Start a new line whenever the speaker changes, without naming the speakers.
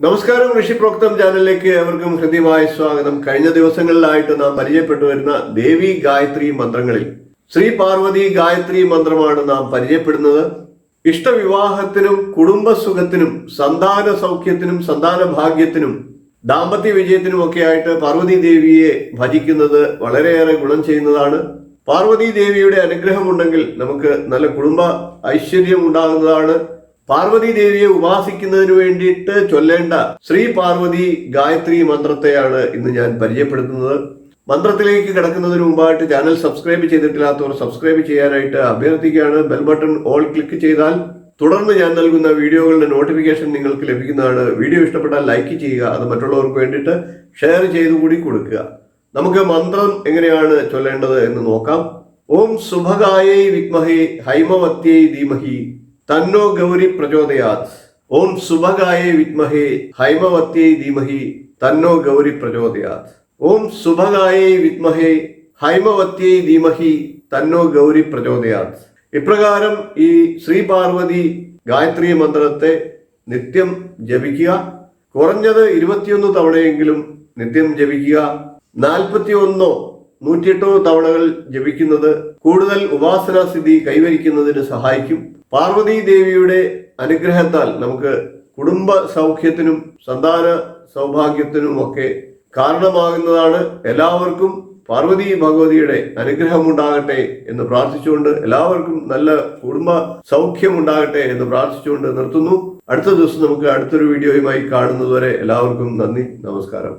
നമസ്കാരം ഋഷി പ്രോക്തം ചാനലിലേക്ക് ഏവർക്കും ഹൃദ്യമായ സ്വാഗതം. കഴിഞ്ഞ ദിവസങ്ങളിലായിട്ട് നാം പരിചയപ്പെട്ടു വരുന്ന ദേവി ഗായത്രി മന്ത്രങ്ങളിൽ. ശ്രീ പാർവതി ഗായത്രി മന്ത്രമാണ് നാം പരിചയപ്പെടുന്നത്. ഇഷ്ടവിവാഹത്തിനും കുടുംബസുഖത്തിനും സന്താന സൗഖ്യത്തിനും സന്താന ഭാഗ്യത്തിനും ദാമ്പത്യ വിജയത്തിനും ഒക്കെ ആയിട്ട് പാർവതി ദേവിയെ ഭജിക്കുന്നത് വളരെയേറെ ഗുണം ചെയ്യുന്നതാണ്. പാർവതി ദേവിയുടെ അനുഗ്രഹമുണ്ടെങ്കിൽ നമുക്ക് നല്ല കുടുംബ ഐശ്വര്യം ഉണ്ടാകുന്നതാണ്. പാർവതി ദേവിയെ ഉപാസിക്കുന്നതിന് വേണ്ടിയിട്ട് ചൊല്ലേണ്ട ശ്രീ പാർവതി ഗായത്രി മന്ത്രത്തെയാണ് ഇന്ന് ഞാൻ പരിചയപ്പെടുത്തുന്നത്. മന്ത്രത്തിലേക്ക് കിടക്കുന്നതിന് മുമ്പായിട്ട് ചാനൽ സബ്സ്ക്രൈബ് ചെയ്തിട്ടില്ലാത്തവർ സബ്സ്ക്രൈബ് ചെയ്യാനായിട്ട് അഭ്യർത്ഥിക്കുകയാണ്. ബെൽ ബട്ടൺ ഓൾ ക്ലിക്ക് ചെയ്താൽ തുടർന്ന് ഞാൻ നൽകുന്ന വീഡിയോകളുടെ നോട്ടിഫിക്കേഷൻ നിങ്ങൾക്ക് ലഭിക്കുന്നതാണ്. വീഡിയോ ഇഷ്ടപ്പെട്ടാൽ ലൈക്ക് ചെയ്യുക അത് മറ്റുള്ളവർക്ക് വേണ്ടിയിട്ട് ഷെയർ ചെയ്തു കൂടി കൊടുക്കുക. നമുക്ക് മന്ത്രം എങ്ങനെയാണ് ചൊല്ലേണ്ടത് എന്ന് നോക്കാം. ഓം സുഭഗായൈ വിദ്മഹേ ഹൈമവത്യൈ ധീമഹി. തന്നോ ഗൗരി പ്രചോദയാത്. ഓം സുഭഗായൈ വിദ്മഹേ ഹൈമവത്യേ ധീമഹി തന്നോ ഗൗരി പ്രചോദയാത്. ഓം സുഭഗായൈ വിദ്മഹേ ഹൈമവത്യേ ധീമഹി തന്നോ ഗൗരി പ്രചോദയാത്. ഇപ്രകാരം ഈ ശ്രീ പാർവതി ഗായത്രി മന്ത്രത്തെ നിത്യം ജപിക്കുക. കുറഞ്ഞത് ഇരുപത്തിയൊന്ന് തവണയെങ്കിലും നിത്യം ജപിക്കുക. നാൽപ്പത്തി ഒന്നോ നൂറ്റിയെട്ടോ തവണകൾ ജപിക്കുന്നത് കൂടുതൽ ഉപാസനാ സ്ഥിതി കൈവരിക്കുന്നതിന് സഹായിക്കും. പാർവതി ദേവിയുടെ അനുഗ്രഹത്താൽ നമുക്ക് കുടുംബ സൗഖ്യത്തിനും സന്താന സൗഭാഗ്യത്തിനും ഒക്കെ കാരണമാകുന്നതാണ്. എല്ലാവർക്കും പാർവതി ഭഗവതിയുടെ അനുഗ്രഹം ഉണ്ടാകട്ടെ എന്ന് പ്രാർത്ഥിച്ചുകൊണ്ട് എല്ലാവർക്കും നല്ല കുടുംബ സൗഖ്യം ഉണ്ടാകട്ടെ എന്ന് പ്രാർത്ഥിച്ചുകൊണ്ട് നിർത്തുന്നു. അടുത്ത ദിവസം നമുക്ക് അടുത്തൊരു വീഡിയോയുമായി കാണുന്നതുവരെ എല്ലാവർക്കും നന്ദി നമസ്കാരം.